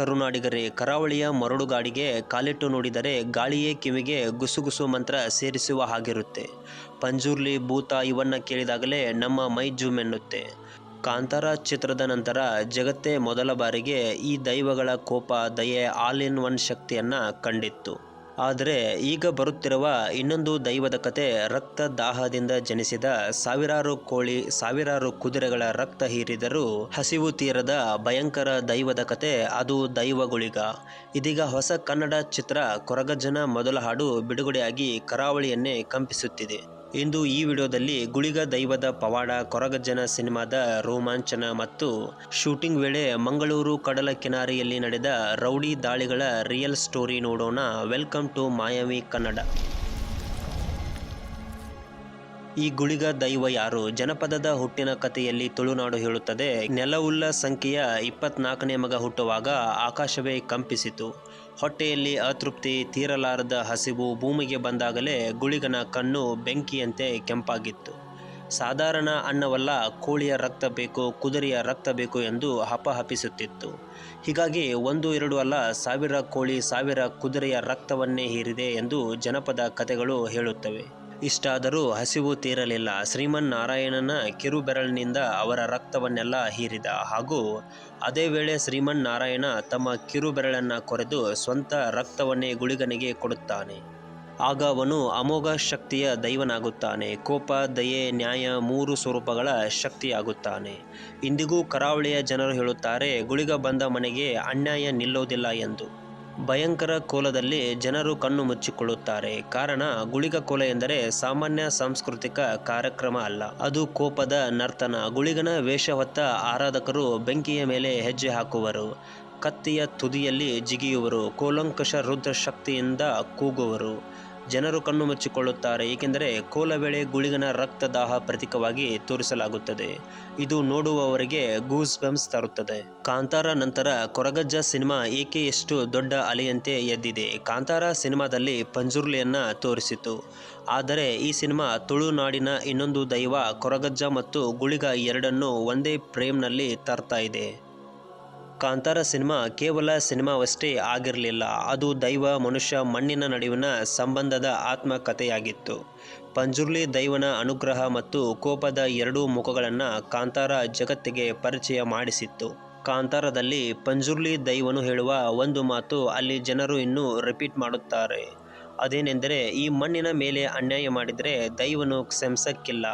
ಕರುನಾಡಿಗರೇ, ಕರಾವಳಿಯ ಮರಳುಗಾಡಿಗೆ ಕಾಲಿಟ್ಟು ನೋಡಿದರೆ ಗಾಳಿಯೇ ಕಿವಿಗೆ ಗುಸುಗುಸು ಮಂತ್ರ ಸೇರಿಸುವ ಹಾಗಿರುತ್ತೆ. ಪಂಜುರ್ಲಿ ಭೂತ ಇವನ್ನ ಕೇಳಿದಾಗಲೇ ನಮ್ಮ ಮೈ ಜೂಮ್ ಎನ್ನುತ್ತೆ ಕಾಂತಾರ ಚಿತ್ರದ ನಂತರ ಜಗತ್ತೇ ಮೊದಲ ಬಾರಿಗೆ ಈ ದೈವಗಳ ಕೋಪ, ದಯೆ ಆಲ್ ಇನ್ ಒನ್ ಶಕ್ತಿಯನ್ನು ಕಂಡಿತ್ತು. ಆದರೆ ಈಗ ಬರುತ್ತಿರುವ ಇನ್ನೊಂದು ದೈವದ ಕತೆ ರಕ್ತ ದಾಹದಿಂದ ಜನಿಸಿದ ಸಾವಿರಾರು ಕೋಳಿ, ಸಾವಿರಾರು ಕುದುರೆಗಳ ರಕ್ತ ಹೀರಿದರೂ ಹಸಿವು ತೀರದ ಭಯಂಕರ ದೈವದ ಕತೆ ಅದು ದೈವಗುಳಿಗ. ಇದೀಗ ಹೊಸ ಕನ್ನಡ ಚಿತ್ರ ಕೊರಗಜ್ಜನ ಮೊದಲ ಹಾಡು ಬಿಡುಗಡೆಯಾಗಿ ಕರಾವಳಿಯನ್ನೇ ಕಂಪಿಸುತ್ತಿದೆ. ಇಂದು ಈ ವಿಡಿಯೋದಲ್ಲಿ ಗುಳಿಗ ದೈವದ ಪವಾಡ, ಕೊರಗಜ್ಜನ ಸಿನಿಮಾದ ರೋಮಾಂಚನ ಮತ್ತು ಶೂಟಿಂಗ್ ವೇಳೆ ಮಂಗಳೂರು ಕಡಲ ಕಿನಾರಿಯಲ್ಲಿ ನಡೆದ ರೌಡಿ ದಾಳಿಗಳ ರಿಯಲ್ ಸ್ಟೋರಿ ನೋಡೋಣ. Welcome to Mayavi Kannada. ಈ ಗುಳಿಗ ದೈವ ಯಾರು? ಜನಪದದ ಹುಟ್ಟಿನ ಕಥೆಯಲ್ಲಿ ತುಳುನಾಡು ಹೇಳುತ್ತದೆ, ನೆಲವುಳ್ಳ ಸಂಖ್ಯೆಯ ಇಪ್ಪತ್ನಾಲ್ಕನೇ ಮಗ ಹುಟ್ಟುವಾಗ ಆಕಾಶವೇ ಕಂಪಿಸಿತು. ಹೊಟ್ಟೆಯಲ್ಲಿ ಅತೃಪ್ತಿ ತೀರಲಾರದ ಹಸಿವು ಭೂಮಿಗೆ ಬಂದಾಗಲೇ ಗುಳಿಗನ ಕಣ್ಣು ಬೆಂಕಿಯಂತೆ ಕೆಂಪಾಗಿತ್ತು. ಸಾಧಾರಣ ಅನ್ನವಲ್ಲ, ಕೋಳಿಯ ರಕ್ತ ಬೇಕು, ಕುದುರೆಯ ರಕ್ತ ಬೇಕು ಎಂದು ಹಪಹಪಿಸುತ್ತಿತ್ತು ಹೀಗಾಗಿ ಒಂದು ಎರಡು ಅಲ್ಲ, ಸಾವಿರ ಕೋಳಿ, ಸಾವಿರ ಕುದುರೆಯ ರಕ್ತವನ್ನೇ ಹೀರಿದೆ ಎಂದು ಜನಪದ ಕಥೆಗಳು ಹೇಳುತ್ತವೆ. ಇಷ್ಟಾದರೂ ಹಸಿವು ತೀರಲಿಲ್ಲ. ಶ್ರೀಮನ್ ನಾರಾಯಣನ ಕಿರುಬೆರಳಿನಿಂದ ಅವರ ರಕ್ತವನ್ನೆಲ್ಲ ಹೀರಿದ. ಹಾಗೂ ಅದೇ ವೇಳೆ ಶ್ರೀಮನ್ ನಾರಾಯಣ ತಮ್ಮ ಕಿರುಬೆರಳನ್ನು ಕೊರೆದು ಸ್ವಂತ ರಕ್ತವನ್ನೇ ಗುಳಿಗನಿಗೆ ಕೊಡುತ್ತಾನೆ. ಆಗ ಅವನು ಅಮೋಘ ಶಕ್ತಿಯ ದೈವನಾಗುತ್ತಾನೆ. ಕೋಪ, ದಯೆ, ನ್ಯಾಯ ಮೂರು ಸ್ವರೂಪಗಳ ಶಕ್ತಿಯಾಗುತ್ತಾನೆ. ಇಂದಿಗೂ ಕರಾವಳಿಯ ಜನರು ಹೇಳುತ್ತಾರೆ, ಗುಳಿಗ ಬಂದ ಮನೆಗೆ ಅನ್ಯಾಯ ನಿಲ್ಲೋದಿಲ್ಲ ಎಂದು. ಭಯಂಕರ ಕೋಲದಲ್ಲಿ ಜನರು ಕಣ್ಣು ಮುಚ್ಚಿಕೊಳ್ಳುತ್ತಾರೆ. ಕಾರಣ, ಗುಳಿಗ ಕೋಲ ಎಂದರೆ ಸಾಮಾನ್ಯ ಸಾಂಸ್ಕೃತಿಕ ಕಾರ್ಯಕ್ರಮ ಅಲ್ಲ. ಅದು ಕೋಪದ ನರ್ತನ. ಗುಳಿಗನ ವೇಷ ಹೊತ್ತ ಆರಾಧಕರು ಬೆಂಕಿಯ ಮೇಲೆ ಹೆಜ್ಜೆ ಹಾಕುವರು. ಕತ್ತಿಯ ತುದಿಯಲ್ಲಿ ಜಿಗಿಯುವರು. ಕೋಲಂಕಷ ರುದ್ರ ಶಕ್ತಿಯಿಂದ ಕೂಗುವರು. ಜನರು ಕಣ್ಣು ಮುಚ್ಚಿಕೊಳ್ಳುತ್ತಾರೆ, ಏಕೆಂದರೆ ಕೋಲ ವೇಳೆ ಗುಳಿಗನ ರಕ್ತದಾಹ ಪ್ರತೀಕವಾಗಿ ತೋರಿಸಲಾಗುತ್ತದೆ. ಇದು ನೋಡುವವರಿಗೆ ಗೂಸ್ ಬಂಪ್ಸ್ ತರುತ್ತದೆ. ಕಾಂತಾರ ನಂತರ ಕೊರಗಜ್ಜ ಸಿನಿಮಾ ಏಕೆ ಎಷ್ಟು ದೊಡ್ಡ ಅಲೆಯಂತೆ ಎದ್ದಿದೆ? ಕಾಂತಾರ ಸಿನಿಮಾದಲ್ಲಿ ಪಂಜುರ್ಲಿಯನ್ನ ತೋರಿಸಿತು ಆದರೆ ಈ ಸಿನಿಮಾ ತುಳುನಾಡಿನ ಇನ್ನೊಂದು ದೈವ ಕೊರಗಜ್ಜ ಮತ್ತು ಗುಳಿಗ ಎರಡನ್ನೂ ಒಂದೇ ಫ್ರೇಮ್ನಲ್ಲಿ ತರ್ತಾ ಇದೆ. ಕಾಂತಾರ ಸಿನಿಮಾ ಕೇವಲ ಸಿನಿಮಾವಷ್ಟೇ ಆಗಿರಲಿಲ್ಲ. ಅದು ದೈವ, ಮನುಷ್ಯ, ಮಣ್ಣಿನ ನಡುವಿನ ಸಂಬಂಧದ ಆತ್ಮಕಥೆಯಾಗಿತ್ತು. ಪಂಜುರ್ಲಿ ದೈವನ ಅನುಗ್ರಹ ಮತ್ತು ಕೋಪದ ಎರಡೂ ಮುಖಗಳನ್ನು ಕಾಂತಾರ ಜಗತ್ತಿಗೆ ಪರಿಚಯ ಮಾಡಿಸಿತ್ತು. ಕಾಂತಾರದಲ್ಲಿ ಪಂಜುರ್ಲಿ ದೈವನು ಹೇಳುವ ಒಂದು ಮಾತು ಅಲ್ಲಿ ಜನರು ಇನ್ನೂ ರಿಪೀಟ್ ಮಾಡುತ್ತಾರೆ. ಅದೇನೆಂದರೆ, ಈ ಮಣ್ಣಿನ ಮೇಲೆ ಅನ್ಯಾಯ ಮಾಡಿದರೆ ದೈವನು ಕ್ಷಮಿಸಕ್ಕಿಲ್ಲ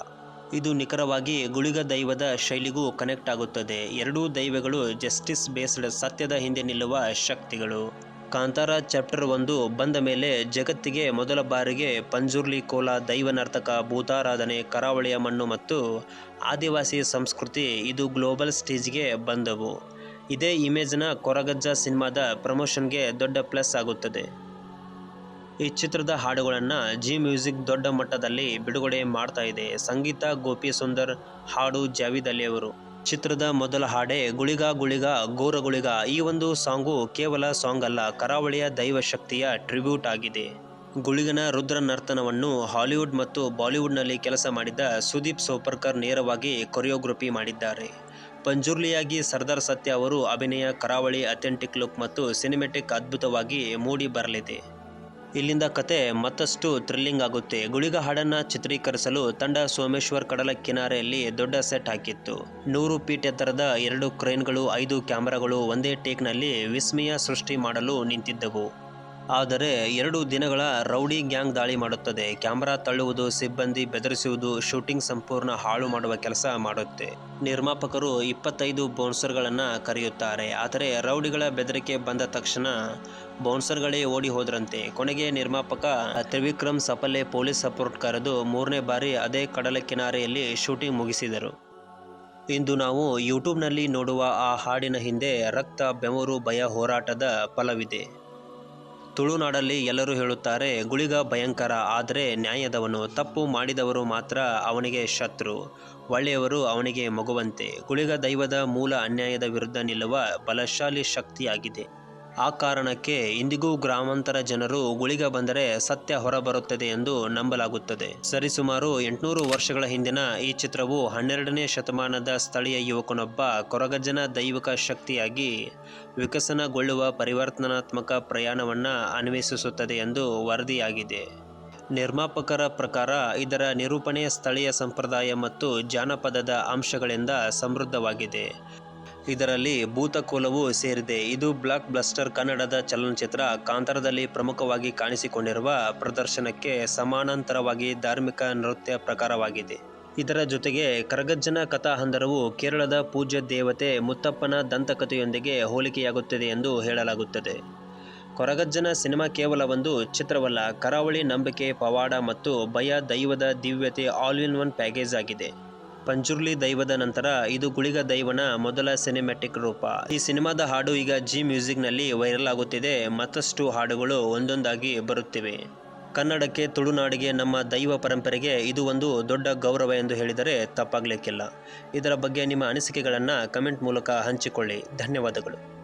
ಇದು ನಿಖರವಾಗಿ ಗುಳಿಗ ದೈವದ ಶೈಲಿಗೂ ಕನೆಕ್ಟ್ ಆಗುತ್ತದೆ. ಎರಡೂ ದೈವಗಳು ಜಸ್ಟಿಸ್ ಬೇಸ್ಡ್ ಸತ್ಯದ ಹಿಂದೆ ನಿಲ್ಲುವ ಶಕ್ತಿಗಳು. ಕಾಂತಾರ ಚಾಪ್ಟರ್ ಒಂದು ಬಂದ ಮೇಲೆ ಜಗತ್ತಿಗೆ ಮೊದಲ ಬಾರಿಗೆ ಪಂಜುರ್ಲಿ ಕೋಲ ದೈವ ನರ್ತಕ ಭೂತಾರಾಧನೆ, ಕರಾವಳಿಯ ಮಣ್ಣು ಮತ್ತು ಆದಿವಾಸಿ ಸಂಸ್ಕೃತಿ ಇದು ಗ್ಲೋಬಲ್ ಸ್ಟೇಜ್ಗೆ ಬಂದವು. ಇದೇ ಇಮೇಜ್ನ ಕೊರಗಜ್ಜ ಸಿನಿಮಾದ ಪ್ರಮೋಷನ್ಗೆ ದೊಡ್ಡ ಪ್ಲಸ್ ಆಗುತ್ತದೆ. ಈ ಚಿತ್ರದ ಹಾಡುಗಳನ್ನು ಜಿ ಮ್ಯೂಸಿಕ್ ದೊಡ್ಡ ಮಟ್ಟದಲ್ಲಿ ಬಿಡುಗಡೆ ಮಾಡ್ತಾ ಇದೆ. ಸಂಗೀತ, ಗೋಪಿ ಸುಂದರ್, ಹಾಡು ಜಾವಿದ್ ಅಲಿ ಅವರು. ಚಿತ್ರದ ಮೊದಲ ಹಾಡೇ ಗುಳಿಗ ಗುಳಿಗ ಗೋರ ಗುಳಿಗ ಈ ಒಂದು ಸಾಂಗು ಕೇವಲ ಸಾಂಗ್ ಅಲ್ಲ, ಕರಾವಳಿಯ ದೈವ ಶಕ್ತಿಯ ಟ್ರಿಬ್ಯೂಟ್ ಆಗಿದೆ. ಗುಳಿಗನ ರುದ್ರ ನರ್ತನವನ್ನು ಹಾಲಿವುಡ್ ಮತ್ತು ಬಾಲಿವುಡ್ನಲ್ಲಿ ಕೆಲಸ ಮಾಡಿದ ಸುದೀಪ್ ಸೋಪರ್ಕರ್ ನೇರವಾಗಿ ಕೊರಿಯೋಗ್ರಫಿ ಮಾಡಿದ್ದಾರೆ. ಪಂಜುರ್ಲಿಯಾಗಿ ಸರ್ದಾರ್ ಸತ್ಯ ಅವರು ಅಭಿನಯ ಕರಾವಳಿ ಅಥೆಂಟಿಕ್ ಲುಕ್ ಮತ್ತು ಸಿನಿಮೆಟಿಕ್ ಅದ್ಭುತವಾಗಿ ಮೂಡಿ ಬರಲಿದೆ. ಇಲ್ಲಿಂದ ಕತೆ ಮತ್ತಷ್ಟು ಥ್ರಿಲ್ಲಿಂಗ್ ಆಗುತ್ತೆ. ಗುಳಿಗ ಹಾಡನ್ನ ಚಿತ್ರೀಕರಿಸಲು ತಂಡ ಸೋಮೇಶ್ವರ್ ಕಡಲ ಕಿನಾರೆಯಲ್ಲಿ ದೊಡ್ಡ ಸೆಟ್ ಹಾಕಿತ್ತು. ನೂರು ಫೀಟ್ ಎತ್ತರದ ಎರಡು ಕ್ರೇನ್ಗಳು, ಐದು ಕ್ಯಾಮೆರಾಗಳು ಒಂದೇ ಟೇಕ್ನಲ್ಲಿ ವಿಸ್ಮಯ ಸೃಷ್ಟಿ ಮಾಡಲು ನಿಂತಿದ್ದವು. ಆದರೆ ಎರಡು ದಿನಗಳ ರೌಡಿ ಗ್ಯಾಂಗ್ ದಾಳಿ ಮಾಡುತ್ತದೆ. ಕ್ಯಾಮರಾ ತಳ್ಳುವುದು, ಸಿಬ್ಬಂದಿ ಬೆದರಿಸುವುದು, ಶೂಟಿಂಗ್ ಸಂಪೂರ್ಣ ಹಾಳು ಮಾಡುವ ಕೆಲಸ ಮಾಡುತ್ತೆ. ನಿರ್ಮಾಪಕರು ಇಪ್ಪತ್ತೈದು ಬೌನ್ಸರ್ಗಳನ್ನು ಕರೆಯುತ್ತಾರೆ. ಆದರೆ ರೌಡಿಗಳ ಬೆದರಿಕೆ ಬಂದ ತಕ್ಷಣ ಬೌನ್ಸರ್ಗಳೇ ಓಡಿ ಹೋದ್ರಂತೆ. ಕೊನೆಗೆ ನಿರ್ಮಾಪಕ ತ್ರಿವಿಕ್ರಮ್ ಸಫಲೆ ಪೊಲೀಸ್ ಸಪೋರ್ಟ್ ಕರೆದು ಮೂರನೇ ಬಾರಿ ಅದೇ ಕಡಲ ಕಿನಾರೆಯಲ್ಲಿ ಶೂಟಿಂಗ್ ಮುಗಿಸಿದರು. ಇಂದು ನಾವು ಯೂಟ್ಯೂಬ್ನಲ್ಲಿ ನೋಡುವ ಆ ಹಾಡಿನ ಹಿಂದೆ ರಕ್ತ ಬೆವರು ಭಯ ಹೋರಾಟದ ಫಲವಿದೆ. ತುಳುನಾಡಲ್ಲಿ ಎಲ್ಲರೂ ಹೇಳುತ್ತಾರೆ, ಗುಳಿಗ ಭಯಂಕರ, ಆದರೆ ನ್ಯಾಯದವನು. ತಪ್ಪು ಮಾಡಿದವರು ಮಾತ್ರ ಅವನಿಗೆ ಶತ್ರು. ಒಳ್ಳೆಯವರು ಅವನಿಗೆ ಮಗುವಂತೆ. ಗುಳಿಗ ದೈವದ ಮೂಲ ಅನ್ಯಾಯದ ವಿರುದ್ಧ ನಿಲ್ಲುವ ಬಲಶಾಲಿ ಶಕ್ತಿಯಾಗಿದೆ. ಆ ಕಾರಣಕ್ಕೆ ಇಂದಿಗೂ ಗ್ರಾಮಾಂತರ ಜನರು ಗುಳಿಗ ಬಂದರೆ ಸತ್ಯ ಹೊರಬರುತ್ತದೆ ಎಂದು ನಂಬಲಾಗುತ್ತದೆ. ಸರಿಸುಮಾರು ಎಂಟುನೂರು ವರ್ಷಗಳ ಹಿಂದಿನ ಈ ಚಿತ್ರವು ಹನ್ನೆರಡನೇ ಶತಮಾನದ ಸ್ಥಳೀಯ ಯುವಕನೊಬ್ಬ ಕೊರಗಜ್ಜನ ದೈವಿಕ ಶಕ್ತಿಯಾಗಿ ವಿಕಸನಗೊಳ್ಳುವ ಪರಿವರ್ತನಾತ್ಮಕ ಪ್ರಯಾಣವನ್ನು ಅನ್ವೇಷಿಸುತ್ತದೆ ಎಂದು ವರದಿಯಾಗಿದೆ. ನಿರ್ಮಾಪಕರ ಪ್ರಕಾರ ಇದರ ನಿರೂಪಣೆ ಸ್ಥಳೀಯ ಸಂಪ್ರದಾಯ ಮತ್ತು ಜಾನಪದದ ಅಂಶಗಳಿಂದ ಸಮೃದ್ಧವಾಗಿದೆ. ಇದರಲ್ಲಿ ಭೂತಕೋಲವು ಸೇರಿದೆ. ಇದು ಬ್ಲಾಕ್ ಬ್ಲಸ್ಟರ್ ಕನ್ನಡದ ಚಲನಚಿತ್ರ. ಕಾಂತಾರದಲ್ಲಿ ಪ್ರಮುಖವಾಗಿ ಕಾಣಿಸಿಕೊಂಡಿರುವ ಪ್ರದರ್ಶನಕ್ಕೆ ಸಮಾನಾಂತರವಾಗಿ ಧಾರ್ಮಿಕ ನೃತ್ಯ ಪ್ರಕಾರವಾಗಿದೆ. ಇದರ ಜೊತೆಗೆ ಕರಗಜ್ಜನ ಕಥಾಹಂದರವು ಕೇರಳದ ಪೂಜ್ಯ ದೇವತೆ ಮುತ್ತಪ್ಪನ ದಂತಕಥೆಯೊಂದಿಗೆ ಹೋಲಿಕೆಯಾಗುತ್ತದೆ ಎಂದು ಹೇಳಲಾಗುತ್ತದೆ. ಕೊರಗಜ್ಜನ ಸಿನಿಮಾ ಕೇವಲ ಒಂದು ಚಿತ್ರವಲ್ಲ, ಕರಾವಳಿ ನಂಬಿಕೆ, ಪವಾಡ ಮತ್ತು ಭಯ ದೈವದ ದಿವ್ಯತೆ ಆಲ್ ಇನ್ ಒನ್ ಪ್ಯಾಕೇಜ್ ಆಗಿದೆ. ಪಂಜುರ್ಲಿ ದೈವದ ನಂತರ ಇದು ಗುಳಿಗ ದೈವನ ಮೊದಲ ಸಿನಿಮ್ಯಾಟಿಕ್ ರೂಪ. ಈ ಸಿನಿಮಾದ ಹಾಡು ಈಗ ಜಿ ಮ್ಯೂಸಿಕ್ನಲ್ಲಿ ವೈರಲ್ ಆಗುತ್ತಿದೆ. ಮತ್ತಷ್ಟು ಹಾಡುಗಳು ಒಂದೊಂದಾಗಿ ಬರುತ್ತಿವೆ. ಕನ್ನಡಕ್ಕೆ ತುಳುನಾಡಿಗೆ ನಮ್ಮ ದೈವ ಪರಂಪರೆಗೆ ಇದು ಒಂದು ದೊಡ್ಡ ಗೌರವ ಎಂದು ಹೇಳಿದರೆ ತಪ್ಪಾಗಲಿಕ್ಕಿಲ್ಲ. ಇದರ ಬಗ್ಗೆ ನಿಮ್ಮ ಅನಿಸಿಕೆಗಳನ್ನು ಕಮೆಂಟ್ ಮೂಲಕ ಹಂಚಿಕೊಳ್ಳಿ. ಧನ್ಯವಾದಗಳು.